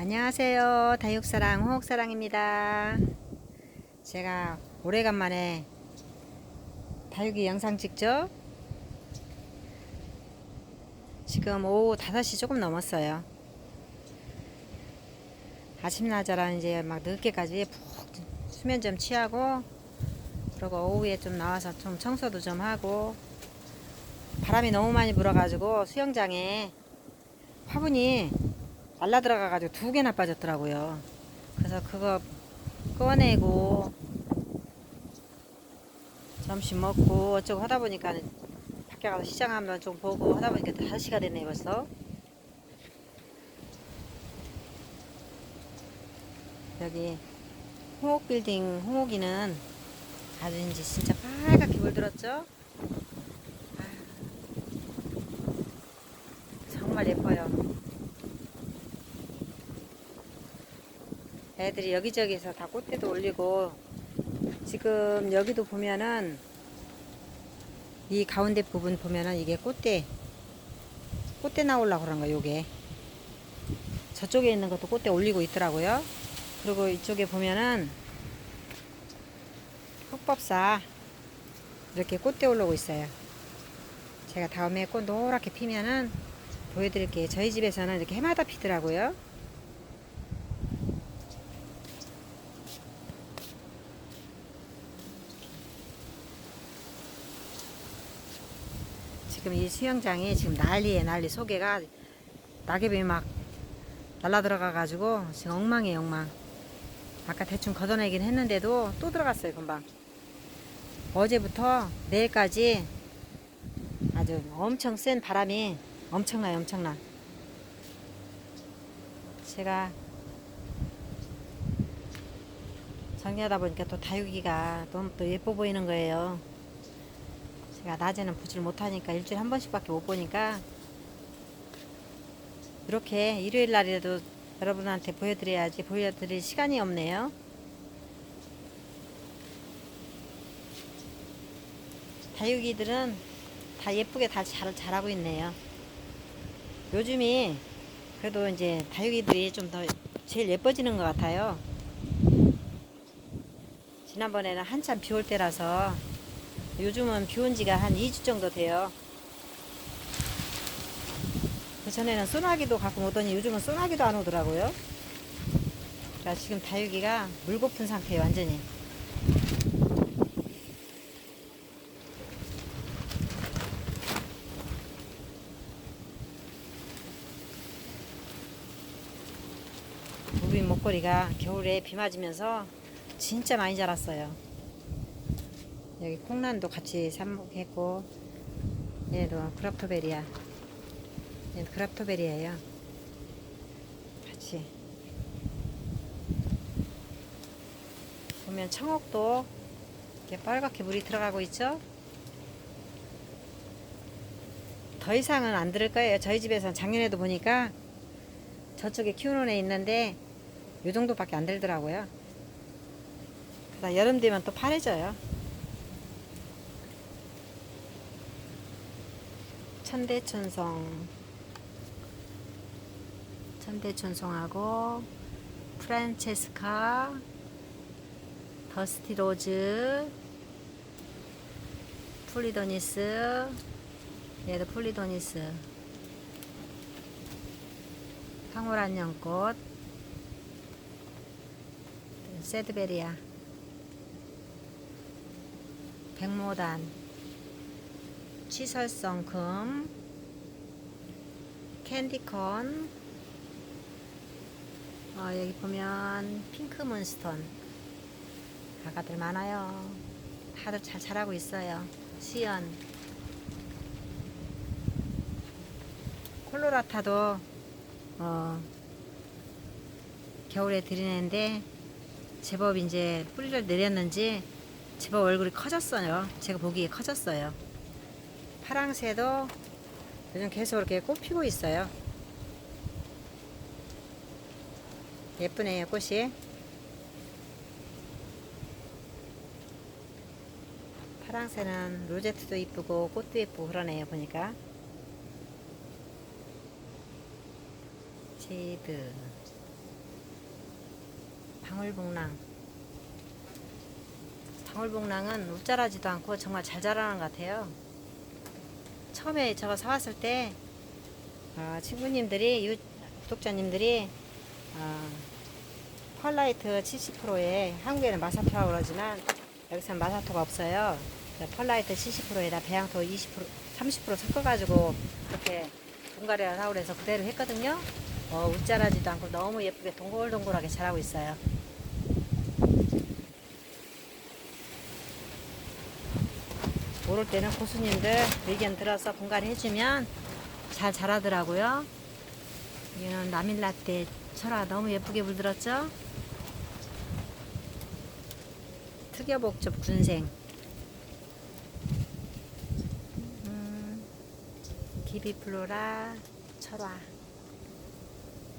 안녕하세요. 다육사랑 호옥사랑입니다. 제가 오래간만에 다육이 영상 찍죠? 지금 오후 5시 조금 넘었어요. 아침나자라 이제 막 늦게까지 푹 수면 좀 취하고 그리고 오후에 좀 나와서 좀 청소도 좀 하고 바람이 너무 많이 불어가지고 수영장에 화분이 말라 들어가가지고 두 개나 빠졌더라고요. 그래서 그거 꺼내고 점심 먹고 어쩌고 하다 보니까 밖에 가서 시장 한번 좀 보고 하다 보니까 5시가 됐네 벌써. 여기 홍옥 빌딩 홍옥이는 아주 이제 진짜 빨갛게 물들었죠? 아, 정말 예뻐요. 애들이 여기저기서 다 꽃대도 올리고 지금 여기도 보면은 이 가운데 부분 보면은 이게 꽃대 꽃대 나오려고 그런 거 요게. 저쪽에 있는 것도 꽃대 올리고 있더라고요. 그리고 이쪽에 보면은 흑법사 이렇게 꽃대 올라오고 있어요. 제가 다음에 꽃 노랗게 피면은 보여드릴게요. 저희 집에서는 이렇게 해마다 피더라고요 지금 이 수영장이 지금 난리에 난리 소개가 낙엽이 막 날라 들어가 가지고 지금 엉망이에요 엉망. 아까 대충 걷어내긴 했는데도 또 들어갔어요 금방. 어제부터 내일까지 아주 엄청 센 바람이 엄청나요 엄청나. 제가 정리하다 보니까 또 다육이가 너무 또 예뻐 보이는 거예요 제가 낮에는 보질 못하니까 일주일에 한 번씩밖에 못 보니까 이렇게 일요일 날이라도 여러분한테 보여드려야지 보여드릴 시간이 없네요. 다육이들은 다 예쁘게 다 잘, 자라고 있네요. 요즘이 그래도 이제 다육이들이 좀 더 제일 예뻐지는 것 같아요. 지난번에는 한참 비 올 때라서 요즘은 비 온 지가 한 2주 정도 돼요. 그 전에는 소나기도 가끔 오더니 요즘은 소나기도 안 오더라고요. 그러니까 지금 다육이가 물 고픈 상태예요, 완전히. 우리 목걸이가 겨울에 비 맞으면서 진짜 많이 자랐어요. 여기 콩란도 같이 삽목했고 얘도 크라프토베리아. 얘는 크라프토베리아예요. 같이. 보면 청옥도 이렇게 빨갛게 물이 들어가고 있죠? 더 이상은 안 들을 거예요. 저희 집에서 작년에도 보니까 저쪽에 키우는 애 있는데 요 정도밖에 안 들더라고요. 그러다 여름 되면 또 파래져요 천대천송 천대천송하고 프란체스카 더스티 로즈 플리도니스 얘도 플리도니스. 황홀한 연꽃 세드베리아. 백모단 치설성 금, 캔디콘, 어, 여기 보면 핑크 문스톤, 아가들 많아요. 다들 잘 자라고 있어요. 시연, 콜로라타도 어, 겨울에 들이는데 제법 이제 뿌리를 내렸는지 제법 얼굴이 커졌어요. 제가 보기에 커졌어요. 파랑새도 요즘 계속 이렇게 꽃 피고 있어요. 예쁘네요, 꽃이. 파랑새는 로제트도 이쁘고 꽃도 이쁘고 그러네요, 보니까. 지드. 방울복랑. 방울복랑은 웃자라지도 않고 정말 잘 자라는 것 같아요. 처음에 저거 사왔을 때 어, 친구님들이 유, 구독자님들이 어, 펄라이트 70%에 한국에는 마사토라고 그러지만 여기서는 마사토가 없어요. 펄라이트 70%에다 배양토 20% 30% 섞어가지고 이렇게 분갈이를 하고 그래서 그대로 했거든요. 어, 웃자라지도 않고 너무 예쁘게 동글동글하게 자라고 있어요. 모를 때는 고수님들 의견 들어서 분갈이 해주면 잘 자라더라고요. 이거는 라밀라떼 철화 너무 예쁘게 물들었죠? 특여복접 군생 음, 기비플로라 철화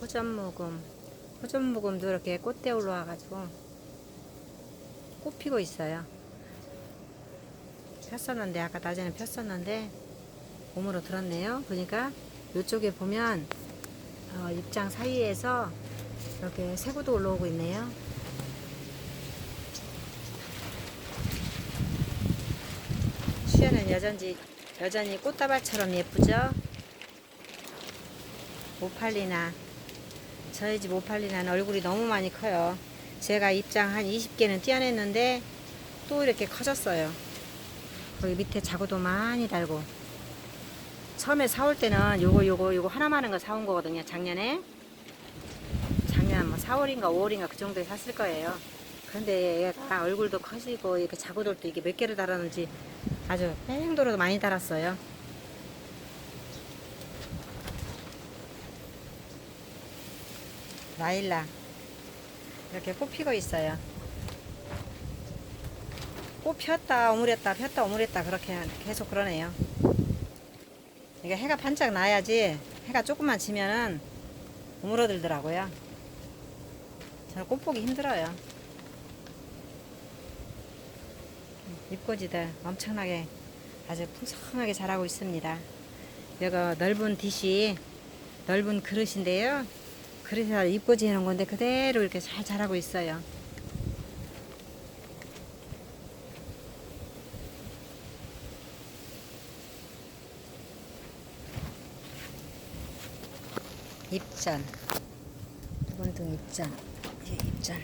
호전무금 호전무금도 이렇게 꽃대 올라와가지고 꽃 피고 있어요 폈었는데 아까 낮에는 폈었는데 봄으로 들었네요. 보니까 이쪽에 보면 어, 입장 사이에서 이렇게 새구도 올라오고 있네요. 수연은 여전히 여전히 꽃다발처럼 예쁘죠? 모팔리나 저희 집 모팔리나는 얼굴이 너무 많이 커요. 제가 입장 한 20개는 띄어냈는데 또 이렇게 커졌어요 거기 밑에 자구도 많이 달고. 처음에 사올 때는 요거 요거 요거 하나만 한거 사온 거거든요 작년에. 작년 뭐 4월인가 5월인가 그 정도에 샀을 거예요. 근데 얘가 얼굴도 커지고 이렇게 자구들도 이게 몇 개를 달았는지 아주 뺑도로 많이 달았어요. 라일락. 이렇게 꽃 피고 있어요 꽃 폈다 오므렸다 폈다 오므렸다 그렇게 계속 그러네요. 이게 해가 반짝 나야지 해가 조금만 지면은 오므러들더라고요. 저는 꽃 보기 힘들어요. 잎꽂이들 엄청나게 아주 풍성하게 자라고 있습니다. 여기 넓은 뒷이 넓은 그릇인데요. 그릇에다 잎꽂이 해놓은 건데 그대로 이렇게 잘 자라고 있어요 입전 두번등 입전 뒤에 입전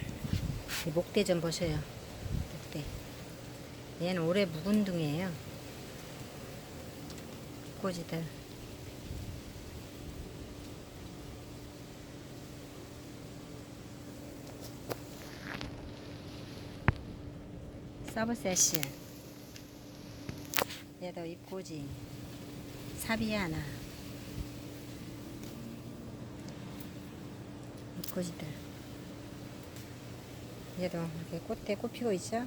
이 목대 좀 보세요. 목대. 얘는 올해 묵은 등이에요. 꽃이들. 서브세시 얘도 잎꽂이 사비아나 잎꽂이들 얘도 이렇게 꽃대 꽃 피고 있죠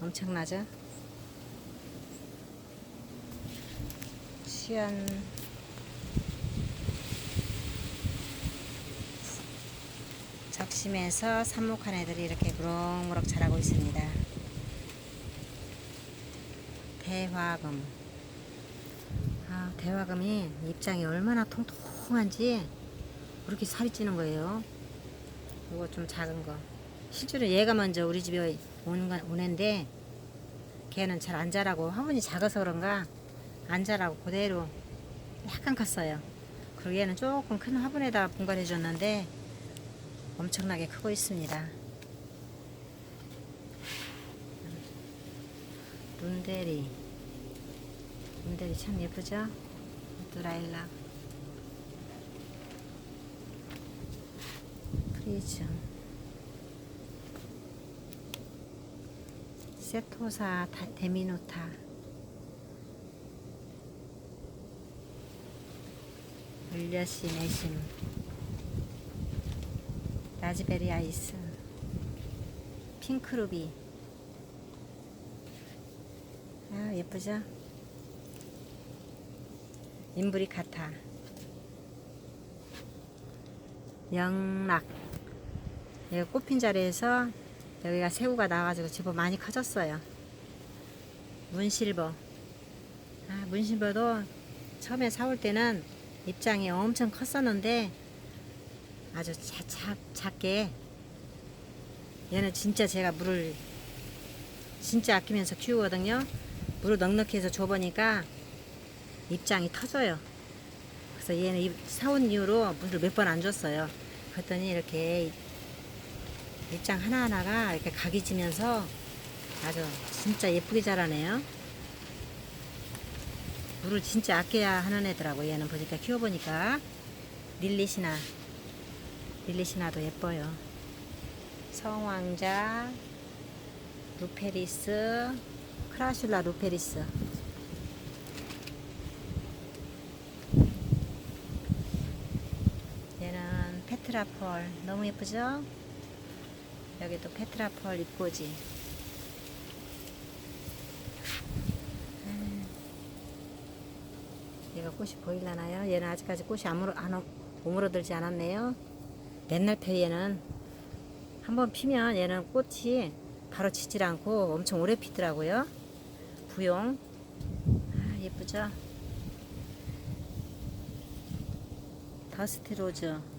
엄청나죠 수연 적심에서 삽목한 애들이 이렇게 무럭무럭 자라고 있습니다. 대화금. 아, 대화금이 입장이 얼마나 통통한지 그렇게 살이 찌는 거예요. 이거 좀 작은 거. 실제로 얘가 먼저 우리 집에 온, 건- 온 애인데 걔는 잘 안 자라고 화분이 작아서 그런가 안 자라고 그대로 약간 컸어요. 그리고 얘는 조금 큰 화분에다 분갈해 줬는데 엄청나게 크고 있습니다. 룬데리 룬데리 참 예쁘죠? 드라일락. 프리즘. 세토사 다- 데미노타. 울려시 내심. 라즈베리 아이스. 핑크루비. 아 예쁘죠? 인브리카타. 영락. 여기 꽃핀 자리에서 여기가 새우가 나와가지고 제법 많이 커졌어요. 문실버. 아 문실버도 처음에 사올 때는 입장이 엄청 컸었는데 아주 자, 자, 작게 얘는 진짜 제가 물을 진짜 아끼면서 키우거든요. 물을 넉넉히 해서 줘보니까 입장이 터져요. 그래서 얘는 입- 사온 이후로 물을 몇 번 안 줬어요. 그랬더니 이렇게 입장 하나하나가 이렇게 각이 지면서 아주 진짜 예쁘게 자라네요. 물을 진짜 아껴야 하는 애더라고 얘는 보니까 키워보니까 릴리시나 릴리시나도 예뻐요. 성왕자 루페리스 크라슐라 루페리스 얘는 페트라펄 너무 예쁘죠? 여기도 페트라펄 잎꽂이 음. 얘가 꽃이 보일라나요? 얘는 아직까지 꽃이 안, 오므, 안 오- 오므러들지 않았네요 옛날 페리에는 한번 피면 얘는 꽃이 바로 지질 않고 엄청 오래 피더라고요 부용 아, 예쁘죠? 더스트 로즈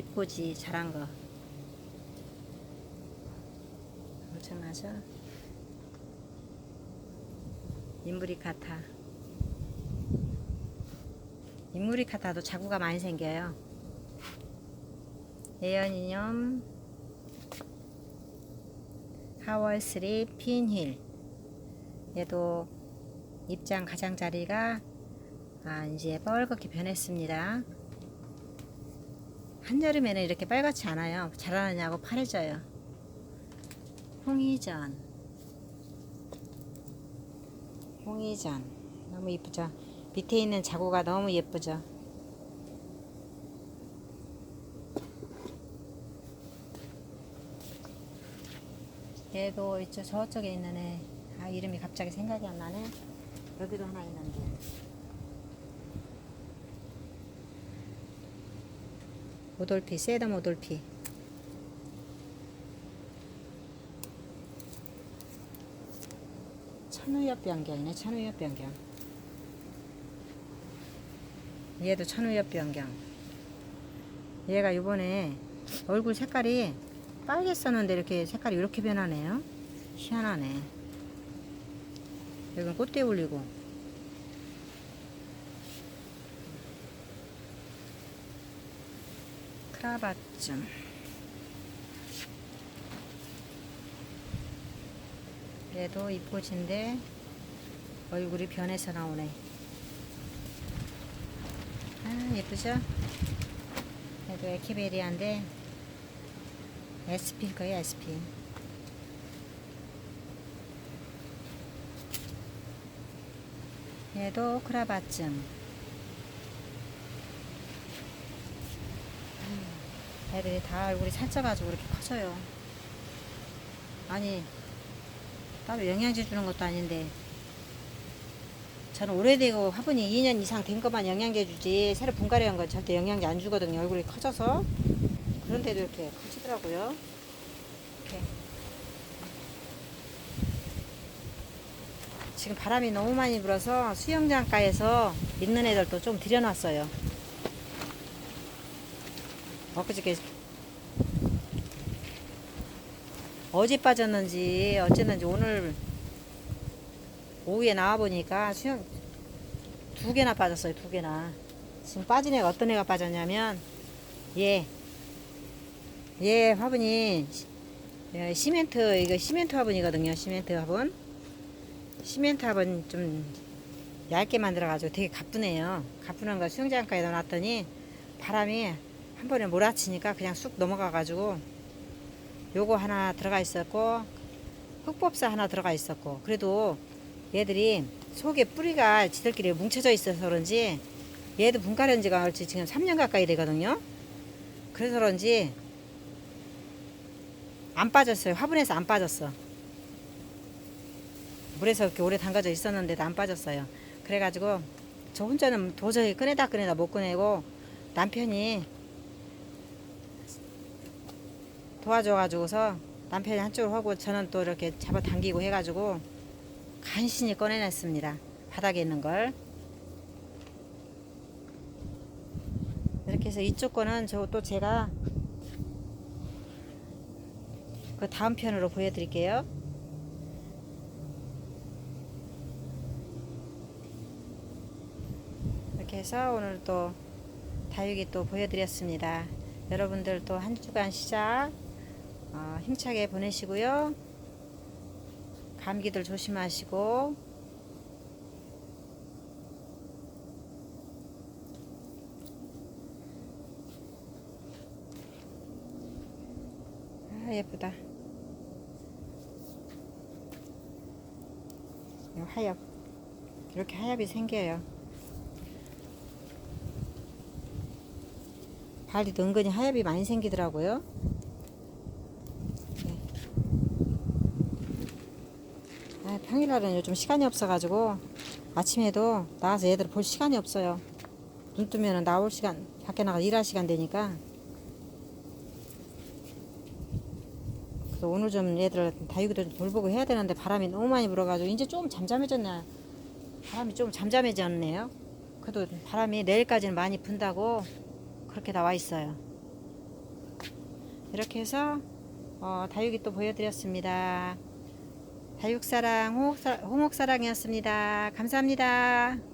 잎꽂이 자란 거. 엄청나죠? 인브리카타 인브리카타도 자구가 많이 생겨요. 예언이념. 하월스리 핀힐. 얘도 입장 가장자리가 아, 이제 뻘겋게 변했습니다 한여름에는 이렇게 빨갛지 않아요. 자라느냐고 파래져요. 홍이전. 홍이전. 너무 이쁘죠? 밑에 있는 자구가 너무 예쁘죠? 얘도 있죠 저쪽에 있는 애 아 이름이 갑자기 생각이 안 나네. 여기도 하나 있는데 모돌피 세다 모돌피. 천우엽 변경이네 천우엽 변경. 얘도 천우엽 변경. 얘가 요번에 얼굴 색깔이 빨갰었는데 이렇게 색깔이 이렇게 변하네요. 희한하네. 여기는 꽃대 올리고 크라바쯤 얘도 이쁘진데 얼굴이 변해서 나오네. 아 예쁘죠? 얘도 에키베리아인데 SP일 거예요 SP 얘도 크라바쯤 음, 애들이 다 얼굴이 살쪄가지고 이렇게 커져요. 아니 따로 영양제 주는 것도 아닌데. 저는 오래되고 화분이 2년 이상 된 것만 영양제 주지 새로 분갈이 한 건 절대 영양제 안 주거든요. 얼굴이 커져서. 그런데도 이렇게 커지더라고요. 이렇게. 지금 바람이 너무 많이 불어서 수영장가에서 있는 애들도 좀 들여놨어요 엊그저께 어제 빠졌는지 어쨌는지 오늘 오후에 나와 보니까 수영 두 개나 빠졌어요 두 개나. 지금 빠진 애가 어떤 애가 빠졌냐면 얘. 얘 화분이 시- 예, 시멘트 이거 시멘트 화분이거든요 시멘트 화분. 시멘트 화분 좀 얇게 만들어 가지고 되게 가쁘네요. 가쁘는 거 수영장가에 넣어놨더니 바람이 한 번에 몰아치니까 그냥 쑥 넘어가 가지고 요거 하나 들어가 있었고 흑법사 하나 들어가 있었고. 그래도 얘들이 속에 뿌리가 지들끼리 뭉쳐져 있어서 그런지 얘도 분갈이한 지가 얼지 지금 3년 가까이 되거든요. 그래서 그런지 안 빠졌어요. 화분에서 안 빠졌어. 물에서 이렇게 오래 담가져 있었는데도 안 빠졌어요. 그래가지고 저 혼자는 도저히 꺼내다 꺼내다 못 꺼내고 남편이 도와줘가지고서 남편이 한쪽으로 하고 저는 또 이렇게 잡아당기고 해가지고 간신히 꺼내냈습니다. 바닥에 있는 걸. 이렇게 해서 이쪽 거는 저 또 제가 그 다음 편으로 보여드릴게요. 이렇게 해서 오늘 또 다육이 또 보여드렸습니다. 여러분들 또 한 주간 시작 어, 힘차게 보내시고요. 감기들 조심하시고 아 예쁘다. 이 하엽 이렇게 하엽이 생겨요. 발리도 은근히 하엽이 많이 생기더라고요. 네. 아, 평일날은 요즘 시간이 없어가지고 아침에도 나와서 얘들 볼 시간이 없어요. 눈 뜨면 나올 시간, 밖에 나가 일할 시간 되니까. 그래서 오늘 좀 얘들 다육이들 좀 돌보고 해야 되는데 바람이 너무 많이 불어가지고 이제 좀 잠잠해졌네. 바람이 좀 잠잠해졌네요. 그래도 바람이 내일까지는 많이 분다고 그렇게 나와 있어요. 이렇게 해서 어, 다육이 또 보여드렸습니다. 다육사랑 홍옥사, 홍옥사랑이었습니다. 감사합니다.